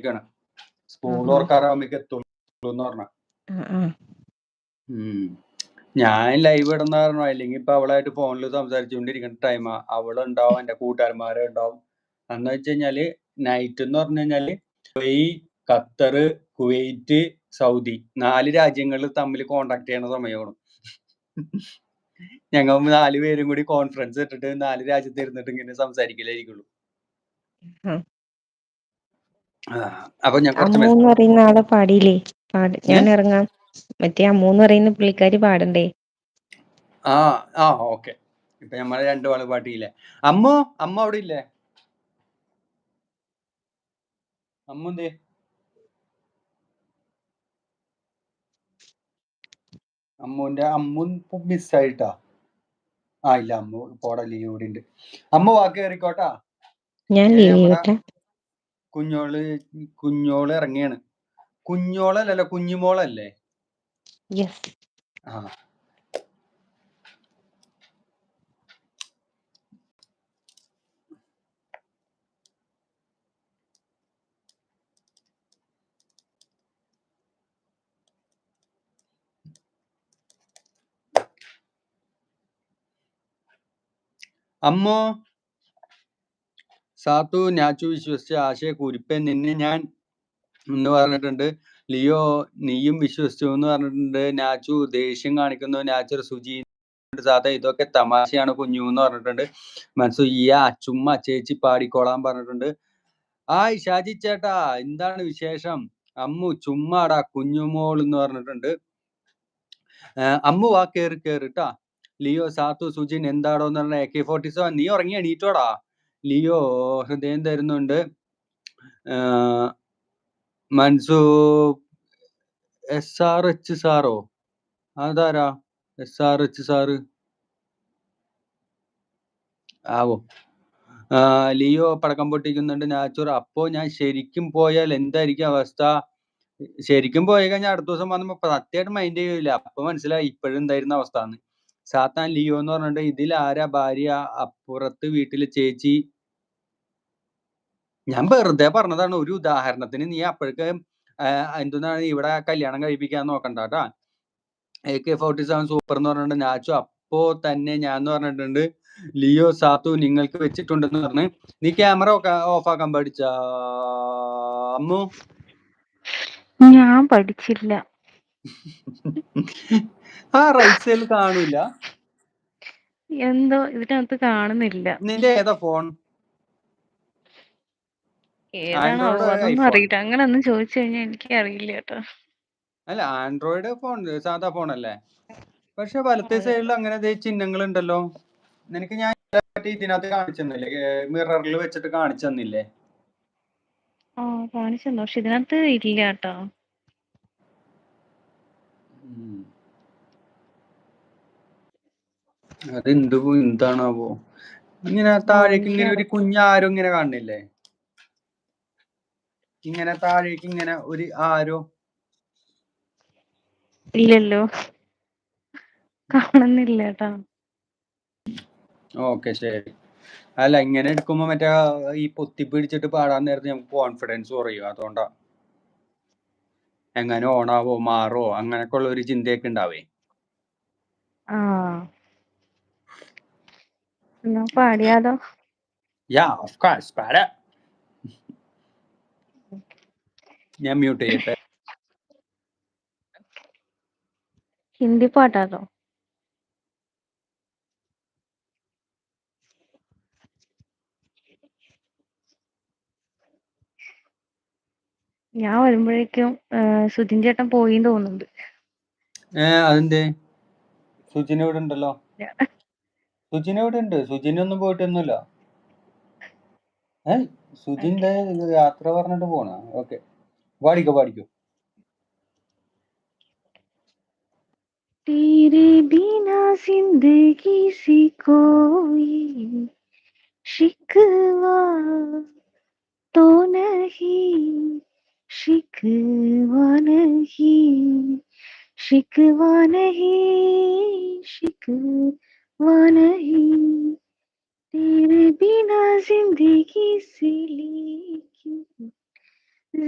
പോയിക്കാണ് school ഓർക്കാറാവുമ്പോ എത്തുള്ളൂ എന്ന് പറഞ്ഞ. ഞാൻ ലൈവ് ഇടുന്ന പറഞ്ഞു അല്ലെങ്കിൽ ഇപ്പൊ അവളായിട്ട് ഫോണിൽ സംസാരിച്ചുകൊണ്ടിരിക്കുന്ന ടൈമാ അവളുണ്ടാവും എന്റെ കൂട്ടുകാരന്മാരെ ഉണ്ടാവും. എന്ന് വെച്ച് കഴിഞ്ഞാൽ നൈറ്റ് എന്ന് പറഞ്ഞു കഴിഞ്ഞാൽ ഈ ഖത്തർ കുവൈറ്റ് സൗദി നാല് രാജ്യങ്ങൾ തമ്മിൽ കോണ്ടാക്ട് ചെയ്യണ സമയമാണ് ഞങ്ങൾ നാല് പേരും കൂടി കോൺഫറൻസ് ഇട്ടിട്ട് നാല് രാജ്യത്ത് ഇരുന്നിട്ട് ഇങ്ങനെ സംസാരിക്കലായിരിക്കുള്ളൂ ഉം. ആ, അപ്പൊ ഞാൻ കുറച്ച് അമ്മു എന്ന് പറയുന്ന ആളെ പാടിയില്ലേ? പാട് ഞാൻ ഇറങ്ങാം. മറ്റേ അമ്മൂന്ന് പറയുന്ന പുള്ളിക്കാരി പാടണ്ടേ? ആ ആ ഓക്കെ. ഇപ്പൊ നമ്മളെ രണ്ടു ആൾ പാട്ടിയില്ലേ അമ്മു അമ്മ അവിടെ ഇല്ലേ? അമ്മു എന്തേ? അമ്മുവിന്റെ അമ്മു ഇപ്പൊ മിസ്സായിട്ടാ ആ ഇല്ല അമ്മു പോടെ ലീവ് ഇവിടെ ഉണ്ട് അമ്മ വാക്ക് കയറിക്കോട്ടാ ഞാൻ ഏ, ലീവ് നമ്മടെ ചെയ്യട്ടെ കുഞ്ഞോൾ കുഞ്ഞോൾ ഇറങ്ങിയാണ് കുഞ്ഞോളല്ലല്ലോ കുഞ്ഞുമോളല്ലേ? യെസ് ആ. അമ്മോ സാത്തു ഞാച്ചു വിശ്വസിച്ച ആശയ കുരിപ്പൻ നിന്നെ ഞാൻ എന്ന് പറഞ്ഞിട്ടുണ്ട്. ലിയോ നീയും വിശ്വസിച്ചു എന്ന് പറഞ്ഞിട്ടുണ്ട്. നാച്ചു ദേഷ്യം കാണിക്കുന്നു. നാച്ചു സുജി സാത്ത ഇതൊക്കെ തമാശയാണ് കുഞ്ഞു എന്ന് പറഞ്ഞിട്ടുണ്ട്. മനസ്സു ഈ അച്ചുമ്മ ചേച്ചി പാടിക്കോളാൻ പറഞ്ഞിട്ടുണ്ട്. ആ ഷാജി ചേട്ടാ എന്താണ് വിശേഷം? അമ്മു ചുമ്മാടാ കുഞ്ഞുമോൾ എന്ന് പറഞ്ഞിട്ടുണ്ട്. അമ്മു വാ കേറി കേറിട്ടാ ലിയോ സാത്തു സുജിൻ എന്താടോ എന്ന് പറഞ്ഞ എ കെ ഫോർട്ടി സെവൻ നീ ഉറങ്ങി എണീറ്റോടാ. ലിയോ ഹൃദയം തരുന്നുണ്ട്. മൻസൂ എസ് ആർ എച്ച് സാറോ? അതാരാ? S R H sir? ആവോ. ലിയോ പടക്കം പൊട്ടിക്കുന്നുണ്ട് നാച്ചുർ. അപ്പോ ഞാൻ ശരിക്കും പോയാൽ എന്തായിരിക്കും അവസ്ഥ? ശരിക്കും പോയി കഴിഞ്ഞാൽ അടുത്ത ദിവസം വന്നപ്പോ സത്യമായിട്ട് മൈൻഡ് ചെയ്യൂല. അപ്പൊ മനസ്സിലായി ഇപ്പോഴും എന്തായിരുന്ന അവസ്ഥ എന്ന്. സാത്താൻ ലിയോ എന്ന് പറഞ്ഞിട്ട് ഇതിൽ ആരാ ഭാര്യ? അപ്പുറത്ത് വീട്ടിൽ ചേച്ചി. ഞാൻ വെറുതെ പറഞ്ഞതാണ്. ഒരു ഉദാഹരണത്തിന് നീ അപ്പോഴേക്ക് എന്തെന്നാണ് ഇവിടെ കല്യാണം കഴിപ്പിക്കാൻ നോക്കണ്ട കേട്ടാ. A K forty seven super എന്ന് പറഞ്ഞിട്ടുണ്ട് നാച്ചു. അപ്പോ തന്നെ ഞാൻ എന്ന് പറഞ്ഞിട്ടുണ്ട് ലിയോ സാത്തു നിങ്ങൾക്ക് വെച്ചിട്ടുണ്ടെന്ന് പറഞ്ഞ് നീ ക്യാമറ ഓഫ് ആക്കാൻ പഠിച്ച? അമ്മു? ഞാൻ പഠിച്ചില്ല. ആ റൈറ്റ് സൈഡിൽ കാണൂല? എന്തോ ഇതിനകത്ത് കാണുന്നില്ല. നിന്റെ ഏതാ ഫോൺ? ഏതാണോ or അതൊന്നും iPhone? അറിയില്ല. അങ്ങനെ ഒന്നും ചോദിച്ചു കഴിഞ്ഞാൽ എനിക്ക് അറിയില്ല കേട്ടോ. അല്ല ആൻഡ്രോയിഡ് ഫോൺ സാധാ ഫോൺ അല്ലേ? പക്ഷെ വലത്തെ അതെ. സൈഡിൽ അങ്ങനെ ദേ ചിഹ്നങ്ങൾ ഉണ്ടല്ലോ. നിനക്ക് ഞാൻ മറ്റേ ഇതിനകത്ത് കാണിച്ചു തന്നില്ലേ? മിററിൽ വെച്ചിട്ട് കാണിച്ചു തന്നില്ലേ? ആ കാണിച്ചു പക്ഷെ ഇതിനകത്ത് ഇല്ല കേട്ടോ. അതെന്ത് എന്ത് എന്താണാവോ? ഇങ്ങനെ താഴേക്ക് ഇങ്ങനെ ഒരു കുഞ്ഞാരോ ഇങ്ങനെ കാണുന്നില്ലേ? ഇങ്ങനെ താഴേക്ക് ഇങ്ങനെ ഒരു ആരോ? ഇല്ലല്ലോ. കാണുന്നില്ല കേട്ടോ. ഓക്കെ ശരി. അല്ല ഇങ്ങനെ എടുക്കുമ്പോ മറ്റേ ഈ പൊത്തി പിടിച്ചിട്ട് പാടാൻ നേരത്ത് നമുക്ക് കോൺഫിഡൻസ് കുറയും അതുകൊണ്ടാ. എങ്ങനെ ഓണാവോ മാറോ അങ്ങനെയൊക്കെ ഉള്ള ഒരു ചിന്തയൊക്കെ ഉണ്ടാവേ. ആ. എന്നാ പാടിയാലോ യാ ഓഫ് കോഴ്സ് പാടാ ഞാൻ മ്യൂട്ട് ചെയ്യട്ടെ? ഹിന്ദി പാട്ടാണോ ഞാൻ വരുമ്പോഴേക്കും സുജിൻ ചേട്ടൻ പോയി തോന്നുന്നുണ്ട്. ഏ അതെന്തേ? സുജിൻ ഇവിടെ ഉണ്ടല്ലോ. സുജിൻ ഇവിടെ ഉണ്ട് സുജിനൊന്നും പോയിട്ടൊന്നുമില്ല ഏ സുജിൻ ദേ യാത്ര പറഞ്ഞിട്ട് പോണ ഓക്കെ പാടിക്കോ പാടിക്കോ तेरे बिना जिंदगी सी कोई शिकवा तो नहीं शिकवा नहीं शिकवा नहीं शिकवा नहीं। तेरे बिना ज़िंदगी से लेकिन